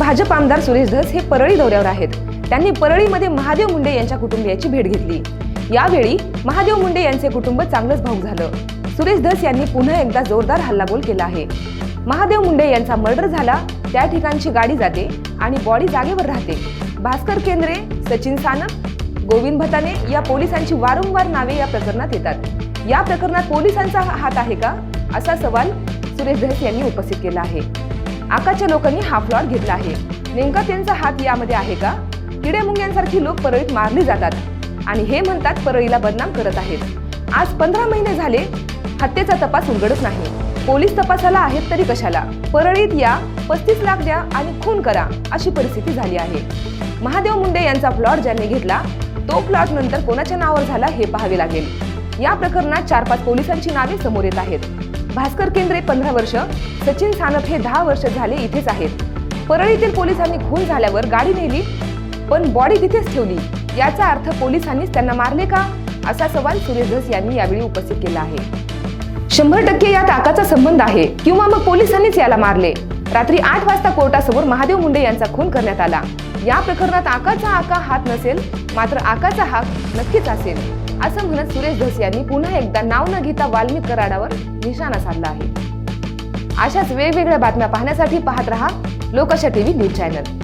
भाजप आमदार सुरेश धस हे परळी दौऱ्यावर आहेत. त्यांनी परळीमध्ये महादेव मुंडे यांच्या कुटुंबियाची भेट घेतली. यावेळी महादेव मुंडे यांचे कुटुंब चांगलंच भाऊक झालं. सुरेश धस यांनी पुन्हा एकदा जोरदार हल्लाबोल केला आहे. महादेव मुंडे यांचा मर्डर झाला त्या ठिकाणची गाडी जाते आणि बॉडी जागेवर राहते. भास्कर केंद्रे सचिन सानप गोविंद भताने या पोलिसांची वारंवार नावे या प्रकरणात येतात. या प्रकरणात पोलिसांचा हात आहे का? असा सवाल सुरेश धस यांनी उपस्थित केला आहे. आकाच्या लोकांनी हा प्लॉट घेतला आहे. नेमका त्यांचा हात यामध्ये आहे का? किडेमुंग्यांसारखी लोक परळीत मारली जातात आणि हे म्हणतात परळीला बदनाम करत आहेत. आज पंधरा महिने झाले हत्येचा तपास उलगडत नाही. पोलीस तपासाला आहेत तरी कशाला? परळीत या पस्तीस लाख द्या आणि खून करा अशी परिस्थिती झाली आहे. महादेव मुंडे यांचा प्लॉट ज्यांनी घेतला तो प्लॉट नंतर कोणाच्या नावावर झाला हे पाहावे लागेल. या प्रकरणात चार पाच पोलिसांची नावे समोर येत आहेत. भास्कर केंद्रे पंधरा वर्ष सचिन सानप हे दहा वर्ष झाले इथेच आहेत. परळीतील पोलिसांनी खून झाल्यावर गाडी नेली पण बॉडी तिथेच ठेवली. याचा अर्थ पोलिसांनीच त्यांना मारले का? असा सवाल सुरेश धस यांनी यावेळी उपस्थित केला आहे. शंभर टक्के यात ताकाचा संबंध आहे किंवा मग पोलिसांनीच याला मारले. रात्री आठ वाजता कोर्टासमोर महादेव मुंडे यांचा खून करण्यात आला. या प्रकरणात आकाचा आका हात नसेल मात्र आकाचा हात नक्कीच असेल. असं म्हणत सुरेश धस यांनी पुन्हा एकदा नाव न घेता वाल्मिक कराडावर निशाणा साधला आहे. अशाच वेगवेगळ्या बातम्या पाहण्यासाठी पाहत रहा लोकशा टीव्ही न्यूज चॅनल.